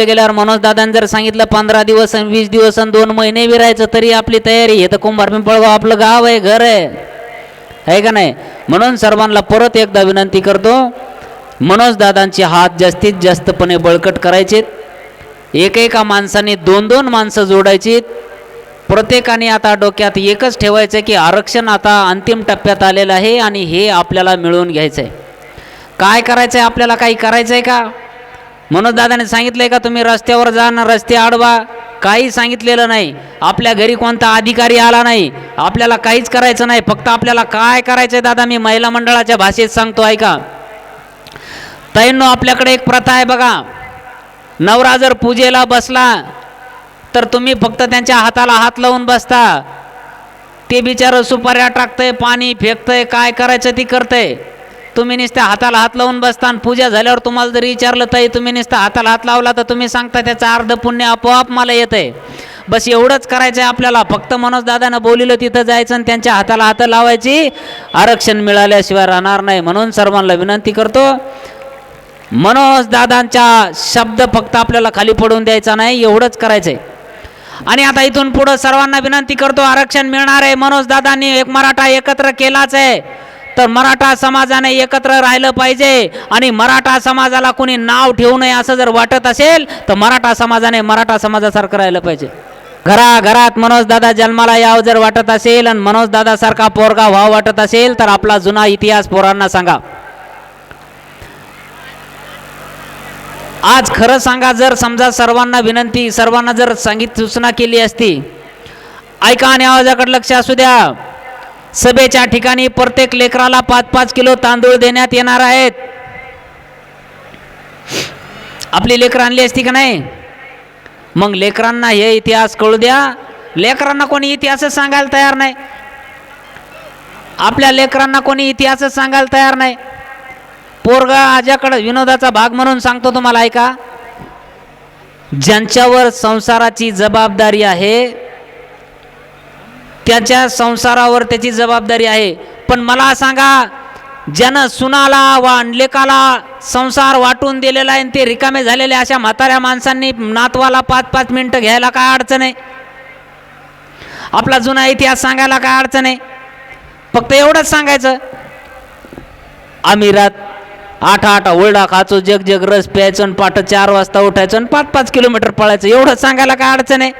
गेल्यावर मनोज दादांनी जर सांगितलं पंधरा दिवस आणि वीस दिवस आणि दोन महिने विरायचं तरी आपली तयारी हे तर कुंभार पिंपळगाव आपलं गाव आहे घर आहे. आहे का नाही? म्हणून सर्वांना परत एकदा विनंती करतो मनोज दादांचे हात जास्तीत जास्तपणे बळकट करायचेत. एकेका माणसाने दोन दोन माणसं जोडायची प्रत्येकाने आता डोक्यात एकच ठेवायचं की आरक्षण आता अंतिम टप्प्यात आलेलं आहे आणि हे आपल्याला मिळवून घ्यायचं आहे काय करायचं आहे आपल्याला काही करायचं आहे का? म्हणून दादाने सांगितलंय का तुम्ही रस्त्यावर जा ना रस्ते आडवा. काही सांगितलेलं नाही. आपल्या घरी कोणता अधिकारी आला नाही. आपल्याला काहीच करायचं नाही. फक्त आपल्याला काय करायचं आहे दादा मी महिला मंडळाच्या भाषेत सांगतो ऐका. तैनो आपल्याकडे एक प्रथा आहे बघा. नवरा जर पूजेला बसला तर तुम्ही फक्त त्यांच्या हाताला हात लावून बसता. ते बिचारं सुपाऱ्या टाकतंय पाणी फेकतंय काय करायचं ती करतंय. तुम्ही नुसत्या हाताला हात लावून बसता आणि पूजा झाल्यावर तुम्हाला जर विचारलं ताई तुम्ही नुसतं हाताला हात लावला तर तुम्ही सांगता त्याचं अर्ध पुण्य आपोआप मला येतंय. बस एवढंच करायचं आहे आपल्याला. फक्त मनोज दादानं बोलिलं तिथं जायचं आणि त्यांच्या हाताला हात लावायची आरक्षण मिळाल्याशिवाय राहणार नाही म्हणून सर्वांना विनंती करतो. मनोज दादांच्या शब्द फक्त आपल्याला खाली पडून द्यायचा नाही एवढंच करायचं आहे आणि आता इथून पुढं सर्वांना विनंती करतो आरक्षण मिळणार आहे. मनोज दादांनी एक मराठा एकत्र केलाच आहे. तर मराठा समाजाने एकत्र राहिलं पाहिजे. आणि मराठा समाजाला कोणी नाव ठेवू नये असं जर वाटत असेल तर मराठा समाजाने मराठा समाजासारखं राहिलं पाहिजे. घरा घरात जन्माला यावं जर वाटत असेल आणि मनोजदादासारखा पोरगा व्हावं वाटत असेल तर आपला जुना इतिहास पोरांना सांगा. आज खरं सांगा जर समजा सर्वांना विनंती सर्वांना जर सांगित सूचना केली असती ऐका आणि आवाजाकडे लक्ष असू द्या. सभेच्या ठिकाणी प्रत्येक लेकराला पाच पाच किलो तांदूळ देण्यात येणार आहेत. आपली लेकरं आणली असती का नाही? मग लेकरांना हे इतिहास कळू द्या. लेकरांना कोणी इतिहासच सांगायला तयार नाही. आपल्या लेकरांना कोणी इतिहासच सांगायला तयार नाही. पोरगा आज्याकडं विनोदाचा भाग म्हणून सांगतो तुम्हाला ऐका. ज्यांच्यावर संसाराची जबाबदारी आहे त्याच्या संसारावर त्याची जबाबदारी आहे. पण मला सांगा ज्यानं सुनाला वा लेकाला संसार वाटून दिलेला आहे आणि ते रिकामे झालेले अशा म्हाताऱ्या माणसांनी नातवाला पाच पाच मिनटं घ्यायला काय अडचण आहे? आपला जुना इतिहास सांगायला काय अडचण आहे? फक्त एवढंच सांगायचं. अमिरात आठ आठ ओरडा खाचो जग जग रस प्यायचं आणि पाठ चार वाजता उठायचं आणि पाच पाच किलोमीटर पळायचं. एवढंच सांगायला काय अडचण आहे?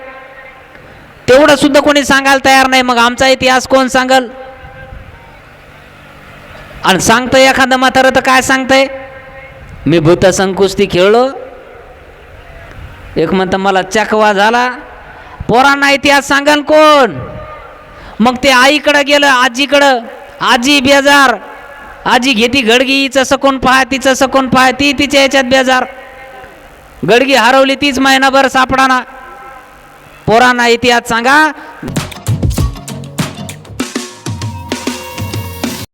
तेवढं सुद्धा कोणी सांगायला तयार नाही. मग आमचा इतिहास कोण सांगल? आणि सांगतंय एखादं म्हातारं तर काय सांगतंय? मी भूत संकुस्ती खेळलो. एक म्हणतं मला चकवा झाला. पोरांना इतिहास सांगल कोण? मग ते आईकडं गेलं आजीकडं. आजी बेजार. आजी घेती गडगी हिचं सकून पहा तिचं सकून पहा ती तिच्या याच्यात बेजार. गडगी हरवली तीच महिनाभर सापडाना. पोरांना इतिहास सांगा.